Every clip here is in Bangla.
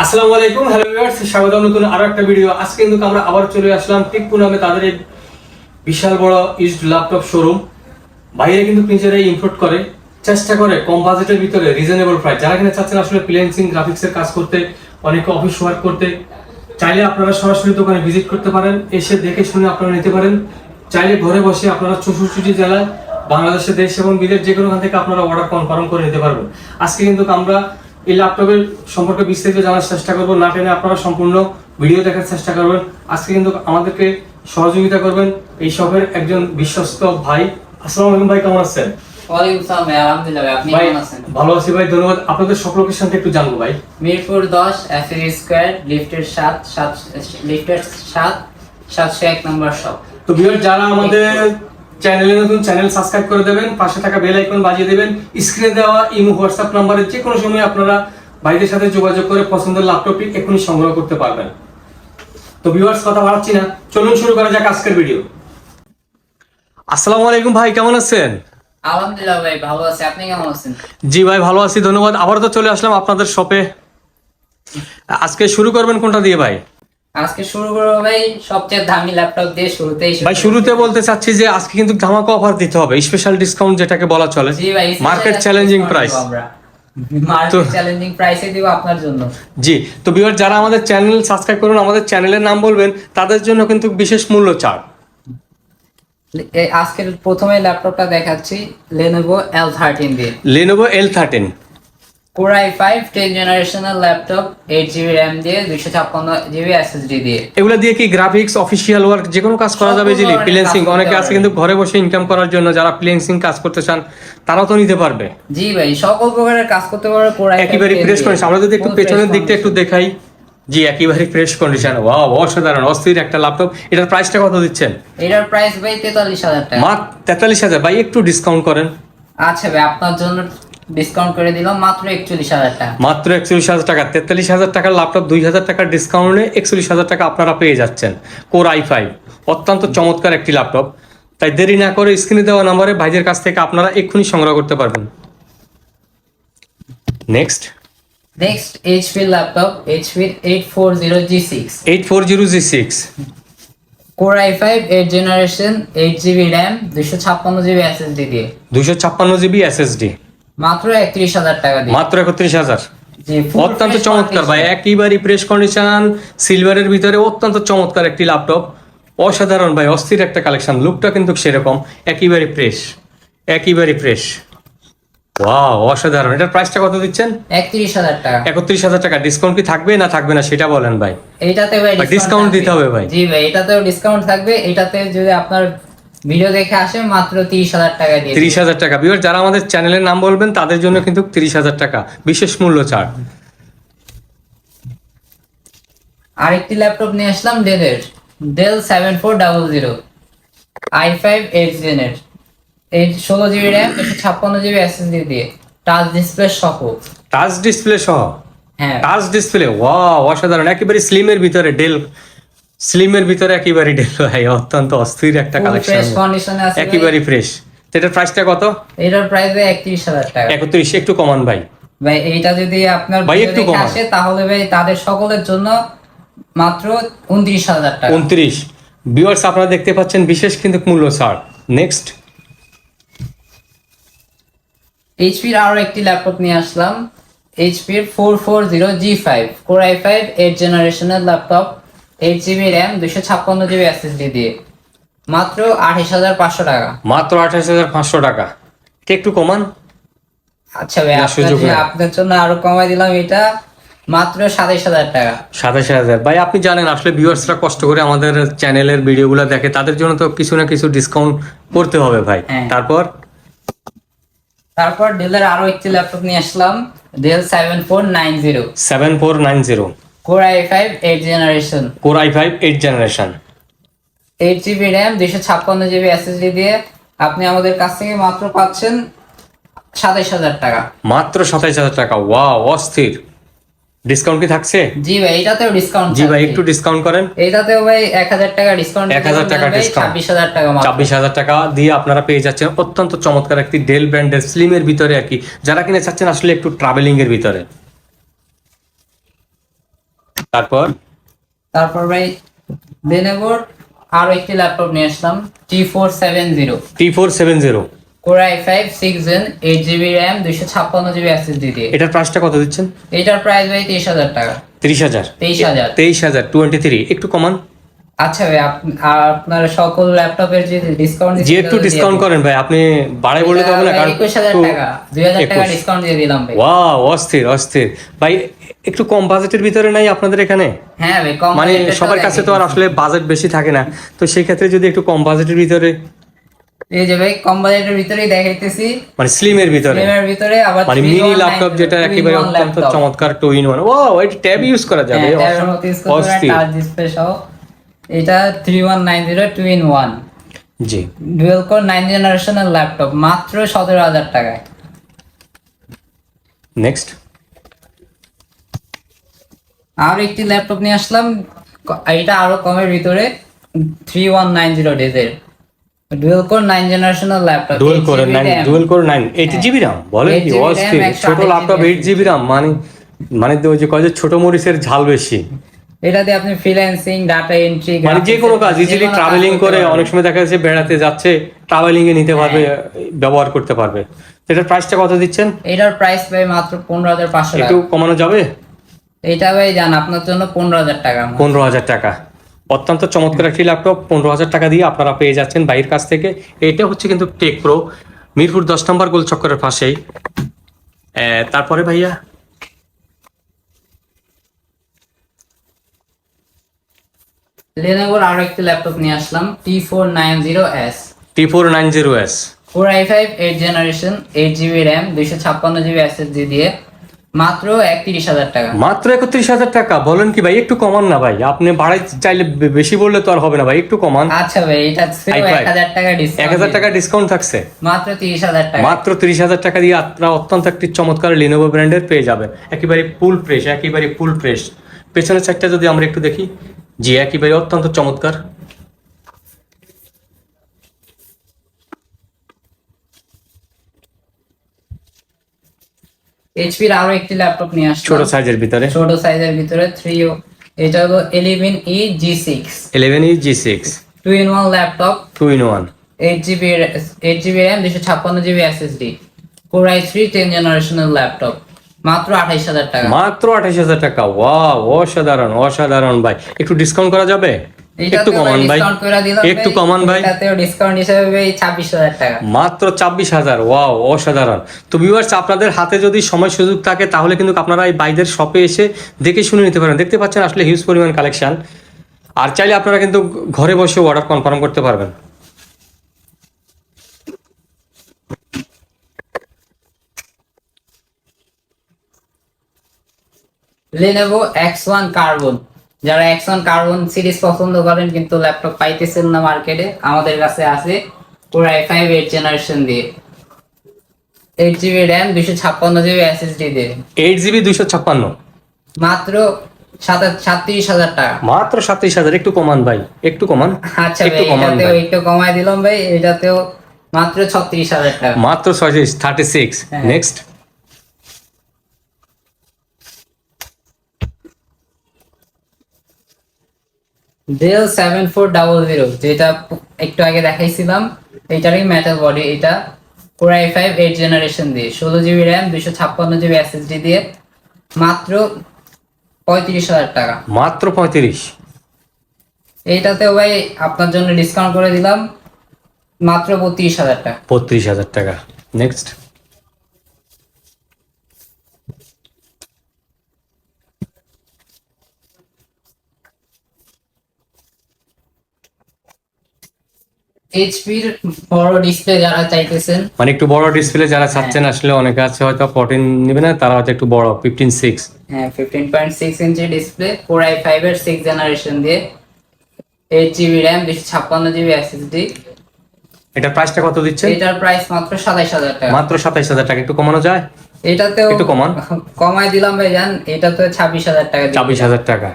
আসসালামু আলাইকুম, হ্যালো ভিউয়ার্স স্বাগত নতুন আরও একটা ভিডিও। আজকে কিন্তু আমরা আবার চলে আসলাম টিকপু নামে তাদের বিশাল বড় ইউজড ল্যাপটপ শোরুম বাইরে কিন্তু নিজেরাই ইম্পোর্ট করে, চেষ্টা করে কম বাজেটের ভিতরে রিজনেবল প্রাইস যারা কিনা চাচ্ছেন আসলে ফ্রিল্যান্সিং গ্রাফিক্সের কাজ করতে, অনেকে অফিস ওয়ার্ক করতে, চাইলে আপনারা সরাসরি দোকানে ভিজিট করতে পারেন, এসে দেখে শুনে আপনারা নিতে পারেন। চাইলে ঘরে বসে আপনারা চৌষট্টি জেলায় বাংলাদেশের দেশ এবং বিদেশ যে কোনো থেকে আপনারা অর্ডার কনফার্ম করে নিতে পারবেন। আজকে কিন্তু আমরা এই ল্যাপটপের সম্পর্কে বিস্তারিত জানার চেষ্টা করব। না টেনে আপনারা সম্পূর্ণ ভিডিও দেখার চেষ্টা করবেন। আজকে কিন্তু আমাদেরকে সহযোগিতা করবেন এই শপের একজন বিশ্বস্ত ভাই। আসসালামু আলাইকুম ভাই কেমন আছেন? ওয়ালাইকুম সালাম ভাই আলহামদুলিল্লাহ ভাই আপনি ভাই কেমন আছেন? ভালো আছি ভাই ধন্যবাদ। আপনাদের সব লোকেশনটা একটু জানব ভাই। মিরপুর দশ এফএ স্কোয়ার লিফটের সাত সাত লিফটের সাত সাতশো এক নম্বর শপ তো ভিউয়ার যারা আমাদের চ্যানেলে নতুন চ্যানেল সাবস্ক্রাইব করে দেবেন পাশে থাকা বেল আইকন বাজিয়ে দেবেন স্ক্রিনে দেওয়া ইমো হোয়াটসঅ্যাপ নাম্বারে যে কোনো সময় আপনারা ভাইদের সাথে যোগাযোগ করে পছন্দের ল্যাপটপটি এখনই সংগ্রহ করতে পারবেন। তো ভিউয়ার্স কথা বাড়াচ্ছি না। চলুন শুরু করা যাক আজকের ভিডিও আসসালামু আলাইকুম ভাই কেমন আছেন? আলহামদুলিল্লাহ ভাই ভালো আছে। আপনি কেমন আছেন? জি ভাই ভালো আছি ধন্যবাদ। আবার তো চলে আসলাম আপনাদের শপে আজকে শুরু করবেন কোনটা দিয়ে ভাই? আজকে শুরু করব ভাই সবচেয়ে দামি ল্যাপটপ দিয়ে শুরুতেই ভাই শুরুতে বলতে চাচ্ছি যে আজকে কিন্তু ধামাকা অফার দিতে হবে স্পেশাল ডিসকাউন্ট যেটাকে বলা চলে। জি ভাই market challenging price market challenging প্রাইসে দিব আপনার জন্য। জি তো যারা আমাদের চ্যানেল সাবস্ক্রাইব করুন আমাদের চ্যানেলের নাম বলবেন তাদের জন্য কিন্তু বিশেষ মূল্য ছাড় এই আজকের প্রথমে ল্যাপটপটা দেখাচ্ছি লেনোভো এল থার্টিন দিয়ে। Lenovo L thirteen core i five ten laptop eight GB RAM দিয়ে দুইশো ছাপ্পান্ন জিবি এসএসডি দিয়ে। এগুলা দিয়ে কি গ্রাফিক্স অফিসিয়াল ওয়ার্ক যে কোনো কাজ করা যাবে সকল ফ্রিল্যান্সিং অনেকে আছে কিন্তু ঘরে বসে ইনকাম করার জন্য যারা ফ্রিল্যান্সিং কাজ করতে চান তারাও তো নিতে পারবে। জি ভাই সকল প্রকারের কাজ করতে পারবে কোর আই একেবারে ফ্রেশ কন্ডিশন আমরা যদি একটু পেছনের দিকটা একটু দেখাই। জি একেবারে ফ্রেশ কন্ডিশন ওয়াও অসাধারণ অস্থির একটা ল্যাপটপ এটার প্রাইসটা কত দিচ্ছেন? এটার প্রাইস ভাই তেতাল্লিশ হাজার টাকা। মাত্র তেতাল্লিশ হাজার। ভাই একটু ডিসকাউন্ট করেন। আচ্ছা ভাই আপনার জন্য ডিসকাউন্ট করে দিলাম মাত্র একচল্লিশ হাজার টাকা। মাত্র একচল্লিশ হাজার টাকা তেতাল্লিশ হাজার টাকার ল্যাপটপ দুই হাজার টাকার ডিসকাউন্টে একচল্লিশ হাজার টাকা আপনারা পেয়ে যাচ্ছেন। কোর আই ফাইভ অত্যন্ত চমৎকার একটি ল্যাপটপ তাই দেরি না করে স্ক্রিনে দেওয়া নাম্বারে ভাইদের কাছ থেকে আপনারা এক্ষুনি সংগ্রহ করতে পারবেন। Next next HP laptop HP eight four zero G six eight four zero G six core i five eight generation eight GB RAM দুইশো ছাপ্পান্ন জিবি এসএসডি দিয়ে। দুশো ছাপ্পান্ন জিবি এসএসডি মাত্র একত্রিশ হাজার টাকা মাত্র একত্রিশ হাজার? অত্যন্ত চমৎকার ভাই। একেবারে ফ্রেশ কন্ডিশন সিলভারের ভিতরে অত্যন্ত চমৎকার একটি ল্যাপটপ অসাধারণ ভাই অস্থির একটা কালেকশন লুকটা কিন্তু সেরকম একেবারে ফ্রেশ একেবারে ফ্রেশ ওয়াও অসাধারণ। এটার প্রাইসটা কত দিচ্ছেন? একত্রিশ হাজার টাকা। একত্রিশ হাজার টাকা। ডিসকাউন্ট কি থাকবে না থাকবে না সেটা বলেন ভাই। এইটাতে ভাই থাকবে। দিতে হবে ভাই। জি ভাই এটাতেও ডিসকাউন্ট থাকবে। এটাতে যদি আপনার ভিডিও দেখে আসে মাত্র তিরিশ হাজার টাকা দিয়ে তিরিশ হাজার টাকা। বিবার যারা আমাদের চ্যানেলের নাম বলবেন তাদের জন্য কিন্তু তিরিশ হাজার টাকা বিশেষ মূল্য ছাড় আরেকটি ল্যাপটপ নিয়ে আসলাম ডেলের Dell seven four double zero i five eight জেনের এই ষোলো জিবি র্যাম একশো ছাপ্পান্ন জিবি এসএসডি দিয়ে টাচ ডিসপ্লে সহ। টাচ ডিসপ্লে সহ? হ্যাঁ। টাচ ডিসপ্লে ওয়াও অসাধারণ। একেবারে স্লিমের ভিতরে ডেল স্লিমের ভিতরে একেবারে ডেল ভাই অত্যন্ত অস্থির একটা কালেকশন ফ্রেশ কন্ডিশনে আছে। একেবারে ফ্রেশ এটার প্রাইসটা কত। এটার প্রাইস ভাই একত্রিশ হাজার টাকা। একত্রিশ একটু কমান ভাই। ভাই এইটা যদি আপনার ভাই, একটু কমান। আসে তাহলে ভাই তাদের সকলের জন্য মাত্র উনত্রিশ হাজার টাকা। উনত্রিশ। ভিউয়ার্স আপনারা দেখতে পাচ্ছেন বিশেষ কিন্তু মূল্য ছাড়। নেক্সট এইচপির আরও একটি ল্যাপটপ নিয়ে আসলাম। এইচপির four four zero G five core i five eight জেনারেশনের ল্যাপটপ এইট জিবি র্যাম দুশো ছাপ্পান্ন জিবি এসএসডি দিয়ে মাত্র আঠাশ হাজার পাঁচশো টাকা। মাত্র আঠাশ হাজার পাঁচশো টাকা। এটা একটু কমান। আচ্ছা ভাই আপনার জন্য আরও কমাই দিলাম এটা মাত্র সাতাইশ হাজার টাকা। সাতাশ হাজার। ভাই আপনি জানেন আসলে ভিউয়ার্সরা কষ্ট করে আমাদের চ্যানেলের ভিডিওগুলো দেখে তাদের জন্য তো কিছু না কিছু ডিসকাউন্ট করতে হবে ভাই। হ্যাঁ। তারপর? তারপর ডেলের আরও একটি ল্যাপটপ নিয়ে আসলাম Dell seven four nine zero seven four nine zero core i five eight generation core i five eight generation eight GB RAM দুইশো ছাপ্পান্ন জিবি এসএসডি দিয়ে আপনি আমাদের কাছ থেকে মাত্র পাচ্ছেন সাতাইশ হাজার টাকা। মাত্র সাতাইশ হাজার টাকা। ওয়াও অস্থির। ডিসকাউন্ট কি থাকছে? জি ভাই এটাতেও ডিসকাউন্ট জি ভাই একটু ডিসকাউন্ট করেন। এটাতেও ভাই এক হাজার টাকা ডিসকাউন্ট 1000 টাকা discount। ছাব্বিশ হাজার টাকা ছাব্বিশ হাজার টাকা দিয়ে আপনারা পেয়ে যাচ্ছেন অত্যন্ত চমৎকার একটি ডেল ব্র্যান্ডের স্লিমের ভিতরে আর কি। যারা কিনে চাচ্ছেন আসলে একটু ট্রাভেলিং এর ভিতরে। তারপর? তারপর ভাই লেনোভোর আরও একটি ল্যাপটপ নিয়ে আসলাম T four seven zero T four seven zero core i five six gen eight GB RAM দুইশো ছাপ্পান্ন জিবি এসএসডি দিয়ে। এটার প্রাইসটা কত দিচ্ছেন? এটার প্রাইস ভাই তেইশ হাজার টাকা। তিরিশ হাজার। তেইশ হাজার। তেইশ হাজার টোয়েন্টি থ্রি একটু কমান। আচ্ছা ভাই আপনার সকল ল্যাপটপের যে ডিসকাউন্ট যে একটু ডিসকাউন্ট করেন ভাই আপনি বাড়াই বললে তো হবে না কারণ একুশ হাজার টাকা দুই হাজার টাকা ডিসকাউন্ট দিয়ে দিলাম ভাই। ওয়াও অস্থির অস্থির। ভাই একটু কম বাজেটের ভিতরে নাই আপনাদের এখানে? হ্যাঁ ভাই কম মানে সবার কাছে তো আর আসলে বাজেট বেশি থাকে না। তো সেই ক্ষেত্রে যদি একটু কম বাজেটের ভিতরে? এই যে ভাই কম বাজেটের ভিতরেই দেখাইতেছি। মানে স্লিমের ভিতরে? ফ্রেমের ভিতরে আবার মানে মিনি ল্যাপটপ যেটা একেবারে অত্যন্ত চমৎকার টু ইন ওয়ান ও এটা ট্যাব ইউজ করা যাবে অস্থির। টাচ ডিসপ্লে সহ। এটা three one nine zero two in one G. Dual core nine জেনারেশনের ল্যাপটপ মাত্র সতেরো হাজার টাকায়। নেক্সট আর একটি ল্যাপটপ নিয়ে আসলাম এটা আরও কমের ভিতরে থ্রি ওয়ান নাইন জিরো ডেজের ডুয়েল কোর নাইন জেনারেশনের laptop dual core nine dual core nine eight GB RAM বলেন 8 কি অস্থির। ছোট ল্যাপটপ এইট জিবি রাম মানে মানে ওই যে কয় যে ছোট মরিচের ঝাল বেশি। এটা দিয়ে আপনি ফ্রিল্যান্সিং ডাটা এন্ট্রি মানে যে কোনো কাজ ইজিলি ট্রাভেলিং করে অনেক সময় দেখা যাচ্ছে বেড়াতে যাচ্ছে ট্রাভেলিং এ নিতে পারবে হ্যাঁ। ব্যবহার করতে পারবে। এটার প্রাইসটা কত দিচ্ছেন? এটার প্রাইস ভাই মাত্র পনেরো হাজার পাঁচশো একটু কমানো যাবে? এটা ভাই জান আপনার জন্য পনেরো হাজার টাকা। পনেরো হাজার টাকা। অত্যন্ত চমৎকার একটি ল্যাপটপ পনেরো হাজার টাকা দিয়ে আপনারা পেয়ে যাচ্ছেন বাইরের কাছ থেকে। এটা হচ্ছে কিন্তু টেক প্রো মিরপুর দশ নম্বর গোল চক্করের পাশেই তারপরে ভাইয়া? লেনোভোর আরও একটি ল্যাপটপ নিয়ে আসলাম T four nine zero S T four nine zero S four i five eight generation eight GB RAM দুইশো ছাপ্পান্ন জিবি এসএসডি দিয়ে মাত্র একত্রিশ হাজার টাকা। মাত্র একত্রিশ হাজার টাকা? বলেন কি ভাই একটু কমান না ভাই। আপনি বাড়াই চাইলে বেশি বললে তো আর হবে না ভাই একটু কমান। আচ্ছা ভাই এটা ছিল i5 এক হাজার টাকা এক ডিসকাউন্ট হাজার টাকা ডিসকাউন্ট থাকছে। মাত্র তিরিশ হাজার টাকা। মাত্র তিরিশ হাজার টাকা দিয়ে আপনারা অত্যন্ত একটি চমৎকার লিনোভো ব্র্যান্ডের পেয়ে যাবেন। একেবারে ফুল ফ্রেশ একেবারে ফুল ফ্রেশ পেছনের সাইডটা যদি আমরা একটু দেখি জি একেবারে অত্যন্ত চমৎকার। এইচপির আরও একটি ল্যাপটপ নিয়ে আসছে ছোট সাইজের ভিতরে। ছোট সাইজের ভিতরে থ্রি এটা হলো eleven E G six eleven E G six two in one laptop two in one eight GB eight GB RAM দুশো ছাপ্পান্ন GB SSD core i three ten জেনারেশনের ল্যাপটপ মাত্র আঠাইশ হাজার টাকা। মাত্র আঠাশ হাজার টাকা। ওয়াও অসাধারণ অসাধারণ ভাই। একটু ডিসকাউন্ট করা যাবে? একটু কমান ভাই একটু কমান ভাই। ডিসকাউন্ট হিসেবে ছাব্বিশ হাজার টাকা। মাত্র ছাব্বিশ হাজার। ওয়াও অসাধারণ। তো ভিউয়ার্স আপনাদের হাতে যদি সময় সুযোগ থাকে তাহলে কিন্তু আপনারা এই বাইদের শপে এসে দেখে শুনে নিতে পারেন। দেখতে পাচ্ছেন আসলে হিউজ পরিমাণ কালেকশন আর চাইলে আপনারা কিন্তু ঘরে বসে অর্ডার কনফার্ম করতে পারবেন। লেনোভো এক্স ওয়ান কার্বন যারা এক্স ওয়ান কার্বন সিরিজ পছন্দ করেন কিন্তু ল্যাপটপ পাইতেছেন না মার্কেটে আমাদের কাছে আছে পুরো আই ফাইভ এইট জেনারেশন দিয়ে। এইট জিবি র্যাম দুশো ছাপ্পান্ন জিবি এসএসডি দিয়ে। এইট জিবি দুইশো ছাপ্পান্ন। মাত্র সাত- সাতত্রিশ হাজার টাকা। মাত্র সাতত্রিশ হাজার একটু কমান ভাই একটু কমান। আচ্ছা একটু কমান একটু কমায় দিলাম ভাই এটাতেও মাত্র ছত্রিশ হাজার টাকা। মাত্র ছয়ত্রিশ thirty six. Next Dell seven four double zero যেটা একটু আগে দেখাইছিলাম এটারই মেটাল বডি এটা core i five eight generation দিয়ে ষোলো জিবি র্যাম দুশো ছাপ্পান্ন জিবি এসএসডি দিয়ে মাত্র পঁয়ত্রিশ হাজার টাকা। মাত্র পঁয়ত্রিশ? এইটাতেও ভাই আপনার জন্য ডিসকাউন্ট করে দিলাম মাত্র বত্রিশ হাজার টাকা। বত্রিশ হাজার টাকা। নেক্সট এইচপির বড় ডিসপ্লে যারা চাইতেছেন। মানে একটু বড় ডিসপ্লে যারা হ্যাঁ। চাচ্ছেন আসলে অনেকে আছে হয়তো ফোরটিন নেবে না তারা হয়তো একটু বড় ফিফটিন সিক্স হ্যাঁ fifteen point six inch display five এর সিক্স জেনারেশন দিয়ে। এইট জিবি র্যাম দুশো ছাপ্পান্ন জিবি এসএসডি এটার প্রাইসটা কত দিচ্ছে এটার প্রাইস মাত্র সাতাইশ হাজার টাকা। মাত্র সাতাইশ হাজার টাকা একটু কমানো যায়? এটাতেও একটু কমান। কমায় দিলাম ভাই জান এটাতে ছাব্বিশ হাজার টাকা দিয়ে ছাব্বিশ হাজার টাকা।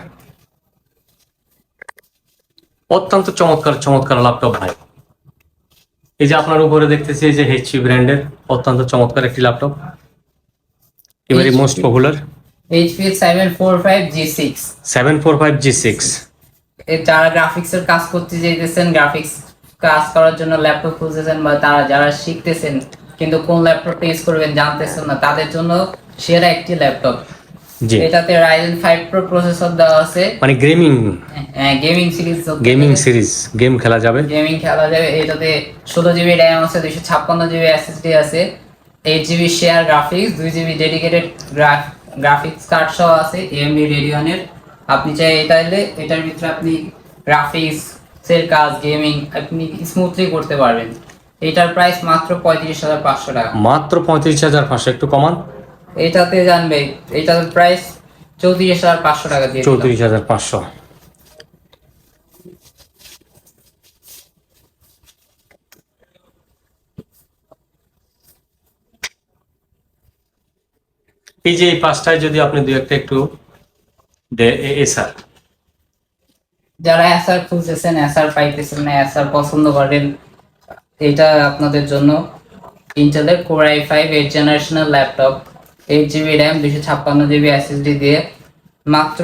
অত্যন্ত চমৎকার চমৎকার ল্যাপটপ ভাই। এই যে আপনার উপরে দেখতেছি এই যে এইচপি ব্র্যান্ডের অত্যন্ত চমৎকার একটি ল্যাপটপ এবারে most popular HP seven four five G six seven four five G six যারা গ্রাফিক্সের কাজ করতে চাইতেছেন গ্রাফিক্স কাজ করার জন্য ল্যাপটপ খুঁজতেছেন বা তারা যারা শিখতেছেন কিন্তু কোন ল্যাপটপটা ইউজ করবেন জানতেছেন না তাদের জন্য সেরা একটি ল্যাপটপ এটাতে রাইজেন ফাইভ প্রো প্রসেসর দেওয়া আছে। মানে gaming gaming series gaming series game খেলা যাবে। গেমিং খেলা যাবে এটাতে ষোলো জিবি র্যাম আছে দুইশো ছাপ্পান্ন জিবি এসএসডি আছে এইট জিবি শেয়ার গ্রাফিক্স দুই জিবি ডেডিকেটেড গ্রাফিক্স কার্ড সহ আছে এমডি রেডিয়নের আপনি চাই এটা এলে এটার ভিতরে আপনি গ্রাফিক্স এর কাজ গেমিং আপনি স্মুথলি করতে পারবেন। এটার প্রাইস মাত্র পঁয়ত্রিশ হাজার পাঁচশো টাকা। মাত্র পঁয়ত্রিশ হাজার পাঁচশো একটু কমান। এটাতে জানবে এটার প্রাইস চৌত্রিশ হাজার পাঁচশো টাকা দিয়ে। চৌত্রিশ হাজার পাঁচশো। এই যে এই পাঁচটায় যদি আপনি দু একটা একটু স্যার যারা এসআর খুঁজতেছেন এসআর পাইতেছেন না এসআর পছন্দ করেন এটা আপনাদের জন্য ইন্টেলের কোর আই ফাইভ এইট জেনারেশনের ল্যাপটপ এইট জিবি র্যাম দুশো ছাপ্পান্ন জিবি এসএসডি দিয়ে মাত্র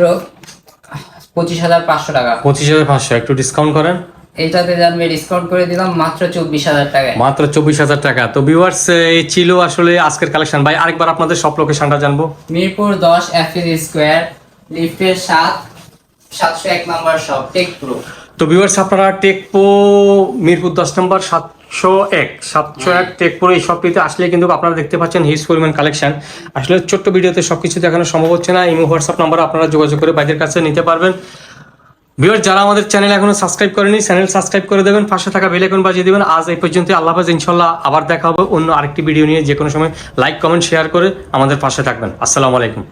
পঁচিশ হাজার পাঁচশো টাকা। পঁচিশ হাজার পাঁচশো একটু ডিসকাউন্ট করেন। এইটাতে জানবে ডিসকাউন্ট করে দিলাম মাত্র চব্বিশ হাজার টাকায়। মাত্র চব্বিশ হাজার টাকা তো ভিউয়ার্স এই ছিল আসলে আজকের কালেকশন ভাই আরেকবার আপনাদের সব লোকেশনটা জানব। মিরপুর দশ এফিল স্কোয়ার লিফটের সাত সাতশো এক নম্বর শপ টেক প্রো তো ভিউয়ার্স আপনারা টেকপো মিরপুর দশ নম্বর সাতশো এক সাতশো এক টেকপো এই শপটিতে আসলে কিন্তু আপনারা দেখতে পাচ্ছেন হিউজ পরিমাণ কালেকশন। আসলে ছোট্ট ভিডিওতে সব কিছু দেখানো সম্ভব হচ্ছে না। ইমো হোয়াটসঅ্যাপ নাম্বার আপনারা যোগাযোগ করে বাইরের কাছে নিতে পারবেন। ভিউয়ার যারা আমাদের চ্যানেল এখনও সাবস্ক্রাইব করেনি চ্যানেল সাবস্ক্রাইব করে দেবেন পাশে থাকা বেল আইকন বাজিয়ে দেবেন। আজ এই পর্যন্ত আল্লাহ হাফেজ ইনশাল্লাহ আবার দেখা হবে অন্য আরেকটি ভিডিও নিয়ে। যে কোনো সময় লাইক কমেন্ট শেয়ার করে আমাদের পাশে থাকবেন। আসসালামু আলাইকুম।